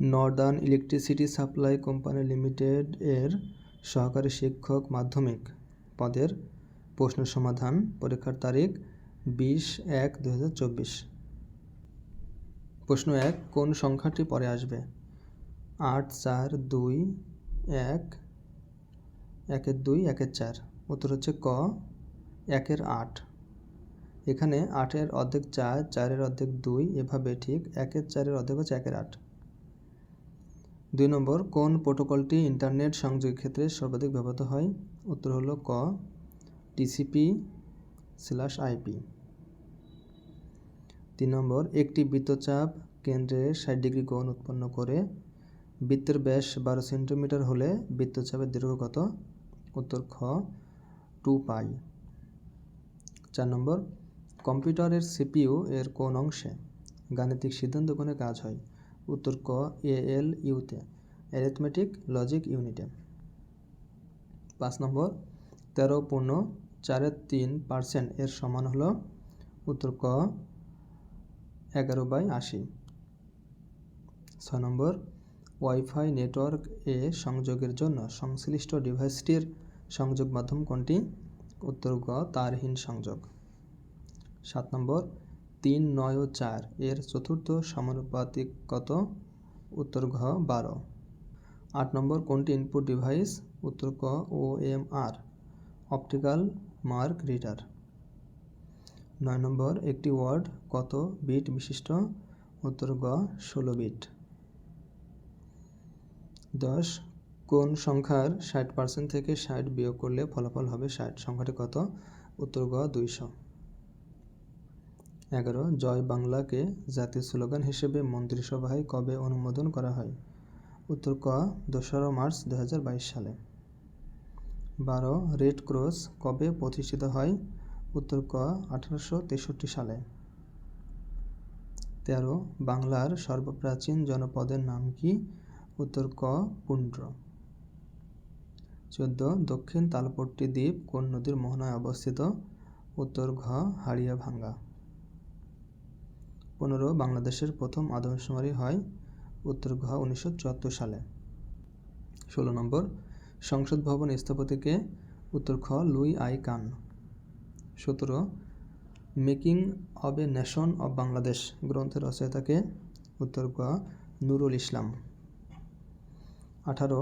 Northern electricity supply company limited এর সহকারী শিক্ষক মাধ্যমিক পদের প্রশ্ন সমাধান পরীক্ষার তারিখ বিশ এক দু প্রশ্ন এক, কোন সংখ্যাটি পরে আসবে? আট, চার, দুই, এক, একের দুই, একের চার। উত্তর হচ্ছে ক, একের আট। এখানে আটের অর্ধেক চার, চারের অর্ধেক দুই, এভাবে ঠিক একের চারের অর্ধেক হচ্ছে একের আট। দুই নম্বর, কোন প্রোটোকলটি ইন্টারনেট সংযোগের ক্ষেত্রে সর্বাধিক ব্যবহৃত হয়? উত্তর হলো ক টিসিপি স্ল্যাশ আইপি তিন নম্বর, একটি বৃত্তচাপ কেন্দ্রে ষাট ডিগ্রি কোণ উৎপন্ন করে বৃত্তের ব্যাস বারো সেন্টিমিটার হলে বৃত্তচাপের দৈর্ঘ্য কত? উত্তর খ, টু পাই। চার নম্বর, কম্পিউটারের সিপিইউ এর কোন অংশে গাণিতিক সিদ্ধান্ত কোণে কাজ হয়? উত্তর ক, এ, এল ইউতে অ্যারিথমেটিক লজিক ইউনিটে পাঁচ নম্বর, তেরো পূর্ণ চারের তিন পার্সেন্ট এর সমান হলো উত্তর ক, এগারো বাই আশি। ছয় নম্বর, ওয়াইফাই নেটওয়ার্ক এ সংযোগের জন্য সংশ্লিষ্ট ডিভাইসটির সংযোগ মাধ্যম কোনটি? উত্তর গ, তারহীন সংযোগ। সাত নম্বর তিন নয় ও চার এর চতুর্থ সমানুপাতিক কত? উত্তর ঘ, বারো। আট নম্বর কোনটি ইনপুট ডিভাইস উত্তর ক O M R optical mark reader নয় নম্বর একটি ওয়ার্ড কত বিট বিশিষ্ট? উত্তর গ, ষোলো বিট দশ, কোন সংখ্যার ষাট পার্সেন্ট থেকে ষাট বিয়োগ করলে ফলাফল হবে ষাট? সংখ্যাটি কত? উত্তর গ, দুইশো। এগারো, জয় বাংলাকে জাতীয় স্লোগান হিসেবে মন্ত্রিসভায় কবে অনুমোদন করা হয়? উত্তর ক, দোসরা মার্চ দু হাজার বাইশ সালে। বারো, রেড ক্রস কবে প্রতিষ্ঠিত হয়? উত্তর ক, আঠারোশো তেষট্টি সালে। তেরো, বাংলার সর্বপ্রাচীন জনপদের নাম কি? উত্তর ক, পুন্ড্র। চোদ্দ, দক্ষিণ তালপট্টি দ্বীপ কোন নদীর মোহনায় অবস্থিত? উত্তর ঘ হাড়িয়া ভাঙ্গা পনেরো বাংলাদেশের প্রথম আদমশুমারি হয় উত্তর ঘ উনিশশো চুয়াত্তর সালে। ষোলো নম্বর, সংসদ ভবন স্থপতিকে উত্তর খ লুই আই কান। সতেরো, making of a nation of Bangladesh গ্রন্থের রচয়িতাকে উত্তর গ নুরুল ইসলাম। আঠারো,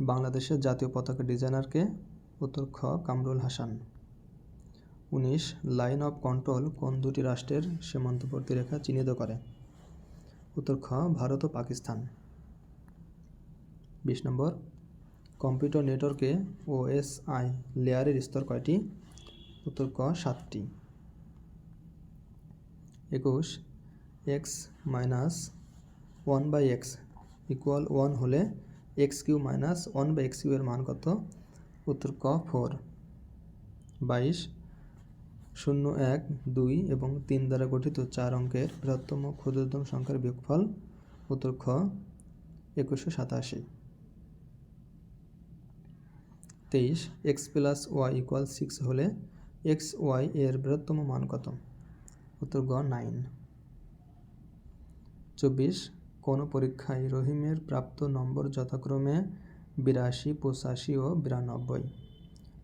বাংলাদেশের জাতীয় পতাকা ডিজাইনারকে উত্তর খ কামরুল হাসান। উনিশ, লাইন অফ কন্ট্রোল কোন দুটি রাষ্ট্রের সীমান্তবর্তী রেখা চিহ্নিত করে? উত্তর খ, ভারত ও পাকিস্তান। বিশ নম্বর, কম্পিউটার নেটওয়ার্কে ওএসআই লেয়ারের স্তর কয়টি? উত্তর ক, সাতটি। একুশ, X minus one by X equal one হলে X cube minus one by X cube এর মান কত? উত্তর ক, ফোর। বাইশ শূন্য এক দুই এবং তিন দ্বারা গঠিত চার অঙ্কের বৃহত্তম ক্ষুদ্রতম সংখ্যার বিয়োগফল উত্তর খ, একুশশো সাতাশি। তেইশ, X plus Y equal six হলে এক্স ওয়াই এর বৃহত্তম মান কত? উত্তর গ, নাইন। চব্বিশ, কোনো পরীক্ষায় রহিমের প্রাপ্ত নম্বর যথাক্রমে বিরাশি, পঁচাশি ও বিরানব্বই।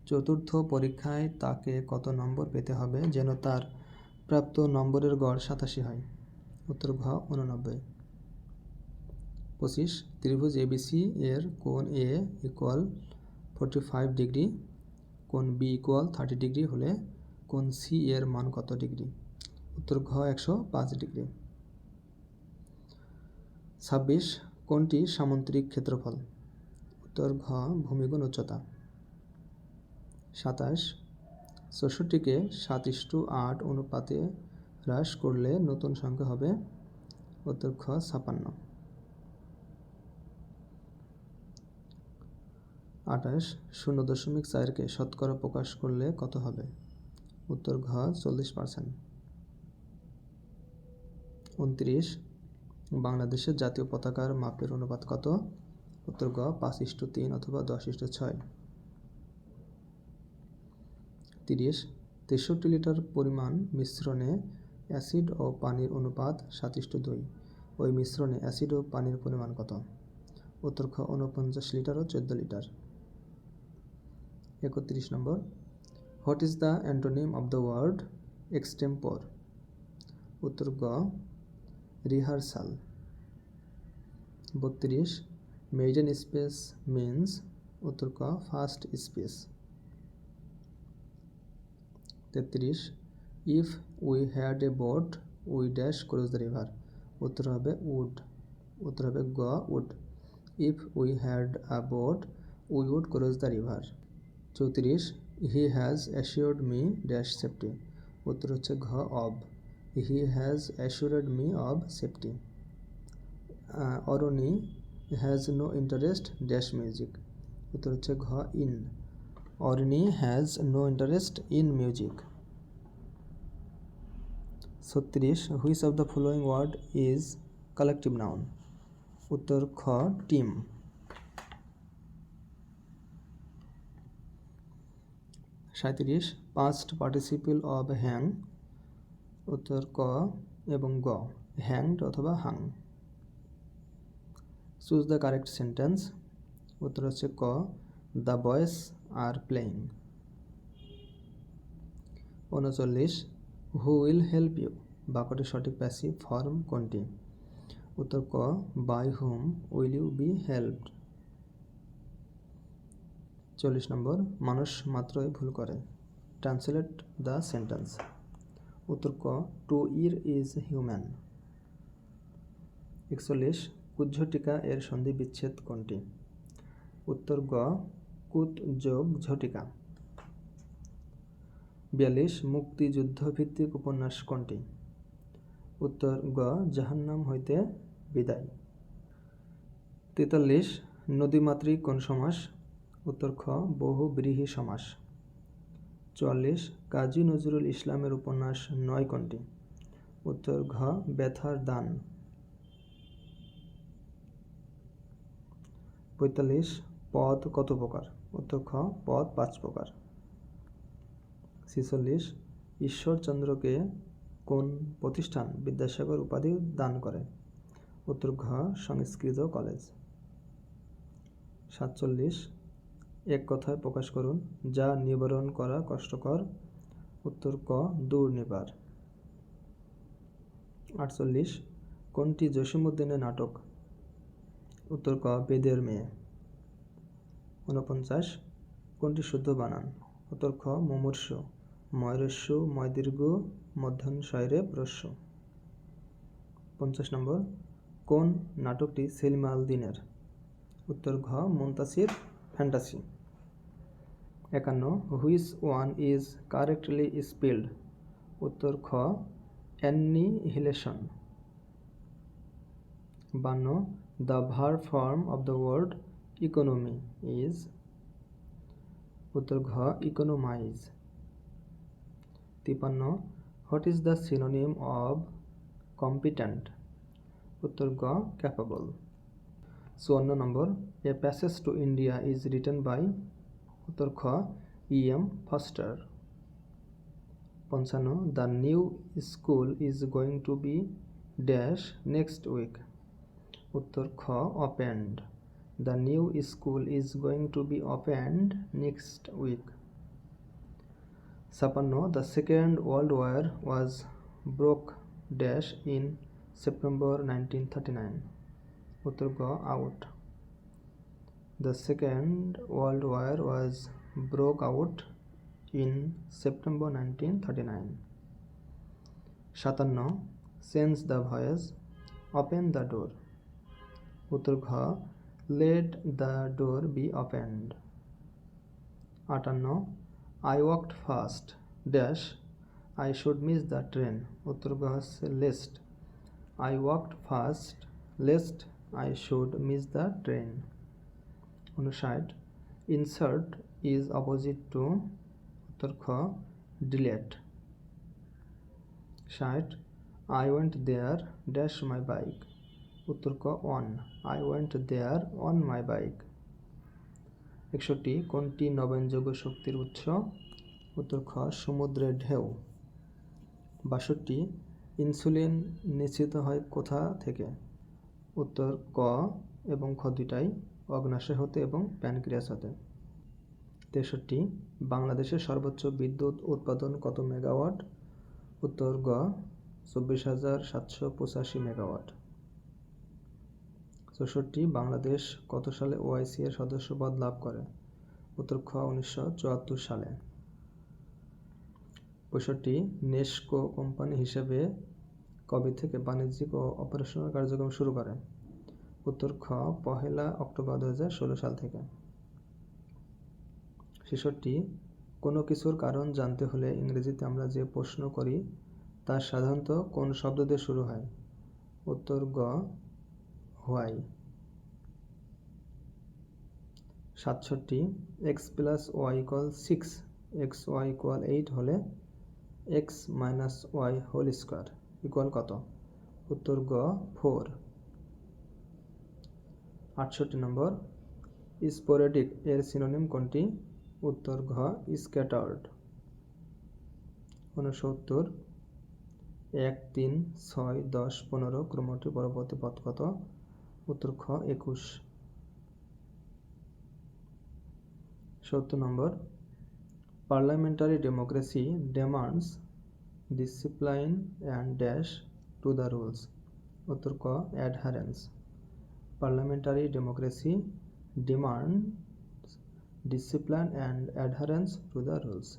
চতুর্থ পরীক্ষায় তাকে কত নম্বর পেতে হবে যেন তার প্রাপ্ত নম্বরের গড় সাতাশি হয়? উত্তর ঘ, উননব্বই। পঁচিশ, ত্রিভুজ এবিসি এর কোণ A equal forty five degree, কোণ বি ইকুয়াল থার্টি ডিগ্রি হলে কোণ সি এর মান কত ডিগ্রি? উত্তর ঘ, একশো পাঁচ ডিগ্রি। ছাব্বিশ কোনটি সামুদ্রিক ক্ষেত্রফল? উত্তর ঘ, ভূমিগুণ উচ্চতা। সাতাশ। চৌষট্টিকে সাত ইস্টু আট অনুপাতে হ্রাস করলে নতুন সংখ্যা হবে খ ছাপান্ন। আঠাশ, শূন্য দশমিক চারকে শতকরা প্রকাশ করলে কত হবে? উত্তর ঘ চল্লিশ পার্সেন্ট উনত্রিশ, বাংলাদেশের জাতীয় পতাকার মাপের অনুপাত কত? উত্তর গ পাঁচ ইস্টু তিন অথবা দশ ইস্টু ছয়। তিরিশ, তেষট্টি লিটার পরিমাণ মিশ্রণে অ্যাসিড ও পানির অনুপাত সাত ইস্টু দুই। ওই মিশ্রণে অ্যাসিড ও পানির পরিমাণ কত? উত্তর উনপঞ্চাশ লিটার ও চোদ্দ লিটার। একত্রিশ নম্বর। What is the antonym of the word extempore উত্তর গ, রিহার্সাল। বত্রিশ মেইডেন স্পেস মিন্স। উত্তর ক, ফার্স্ট স্পেস। তেত্রিশ, if we had a boat, we dash cross the river. উত্তর হবে উড। উত্তর হবে গ, would. If we had a boat, we would cross the river. চৌত্রিশ, he has assured me dash safety. উত্তর হচ্ছে ঘ, of. He has assured me of safety. Arani, has no interest dash music. উত্তর হচ্ছে ঘ, in. Arani has no interest in music ছত্রিশ which of the following word is collective noun উত্তর খ team সাঁত্রিশ পাস্ট পার্টিসিপল অব হ্যাং উত্তর ক এবং গ হ্যাংড অথবা hung choose the correct sentence উত্তর হচ্ছে ক দ্য বয়েস আর প্লেয়িং উনচল্লিশ, হু উইল হেল্প ইউ? বাক্যটির সঠিক প্যাসিভ ফর্ম কোনটি? উত্তর ক, by whom will you be helped. চল্লিশ নম্বর, মানুষ মাত্রই ভুল করে। Translate the sentence. উত্তর ক, টু ইর ইজ হিউম্যান। একচল্লিশ, কুজ্ঝটিকা এর সন্ধি বিচ্ছেদ কোনটি? উত্তর গ কুত যোগ ঝটিকা। বিয়াল্লিশ মুক্তিযুদ্ধ ভিত্তিক উপন্যাস কোনটি? উত্তর, গ, জাহান্নাম হইতে বিদায়। তেতাল্লিশ নদীমাতৃক কোন সমাস? উত্তর, খ বহু ব্রীহি সমাস। চুয়াল্লিশ, কাজী নজরুল ইসলামের উপন্যাস নয় কোনটি? উত্তর, ঘ, ব্যথার দান। পঁয়তাল্লিশ পদ কত প্রকার? খ, পদ পাঁচ প্রকার। ছেচল্লিশ ঈশ্বরচন্দ্রকে কোন প্রতিষ্ঠান বিদ্যাসাগর উপাধি দান করে? উত্তর ঘ, সংস্কৃত কলেজ। সাতচল্লিশ, এক কথায় প্রকাশ করুন, যা নিবারণ করা কষ্টকর। উত্তর ক নিবার। আটচল্লিশ, কোনটি জসীমউদ্দিনের নাটক? উত্তর ক, বেদের মেয়ে। ঊনপঞ্চাশ, কোনটি শুদ্ধ বানান? উত্তর খ, মুমূর্ষ। ময়রস্য ময়দীর্ঘ, মধ্যাহ্ন শয়রে প্রস্য পঞ্চাশ নম্বর, কোন নাটকটি সেলিম আল দিনের? উত্তর ঘ, মুন্তাসির, ফ্যান্টাসি। একান্ন, which one is correctly spelled? উত্তর খ অ্যানিহিলেশন বান্ন, the verb form of the word economy is উত্তর ঘ ইকোনোমাইজ তিপান্ন what is the synonym of competent উত্তর গ ক্যাপাবল চুয়ান্ন নম্বর a passage to India is written by উত্তর খ ই এম ফস্টার পঞ্চান্ন the new school is going to be dash next week উত্তর খ opened The new school is going to be opened next week. Sapano, the Second World War was broke dash in September 1939. Uttarga out. The Second World War was broke out in September 1939. Shatanno, sense the voice, open the door. Uttarga let the door be opened আটান্ন I walked fast dash I should miss the train উত্তর হচ্ছে lest I walked fast lest I should miss the train উনষাট insert is opposite to উত্তর delete ষাট I went there dash my bike উত্তর ক on I went there on my bike একষট্টি কোনটি নবায়নযোগ্য শক্তির উৎস? উত্তর খ সমুদ্রের ঢেউ। বাষট্টি ইনসুলিন নিশ্চিত হয় কোথা থেকে? উত্তর ক এবং খ দুইটাই অগ্নাশয় হতে এবং প্যানক্রিয়াস হতে। তেষট্টি, বাংলাদেশের সর্বোচ্চ বিদ্যুৎ উৎপাদন কত মেগাওয়াট? উত্তর গ চব্বিশ হাজার সাতশো পঁচাশি মেগাওয়াট। চৌষট্টি বাংলাদেশ কত সালে ওআইসি এর সদস্যপদ লাভ করে? উত্তর খ, উনিশশো চুয়াত্তর সালে। পঁয়ষট্টি, নেস্কো কোম্পানি হিসেবে কবে থেকে বাণিজ্যিক ও অপারেশনাল কার্যক্রম শুরু করে? উত্তর খ, পহেলা অক্টোবর দুহাজার ষোলো সাল থেকে। ছেষট্টি, কোনো কিছুর কারণ জানতে হলে ইংরেজিতে আমরা যে প্রশ্ন করি, তা সাধারণত কোন শব্দ দিয়ে শুরু হয়? উত্তর গ হোয়াই। সাতষট্টি X plus Y equal six X Y equal eight হলে X minus Y whole square equal কত? উত্তর গ ফোর আটষট্টি নম্বর স্পোরেডিক এর সিনোনিম কোনটি? উত্তর ঘ স্ক্যাটার্ড ঊনসত্তর, এক, তিন, ছয়, দশ, পনেরো ক্রমটি পরবর্তী পথ কত? উত্তর খ, একুশ। চৌদ্দ number. Parliamentary democracy demands discipline and dash to the rules উত্তর ক adherence parliamentary democracy demand discipline and adherence to the rules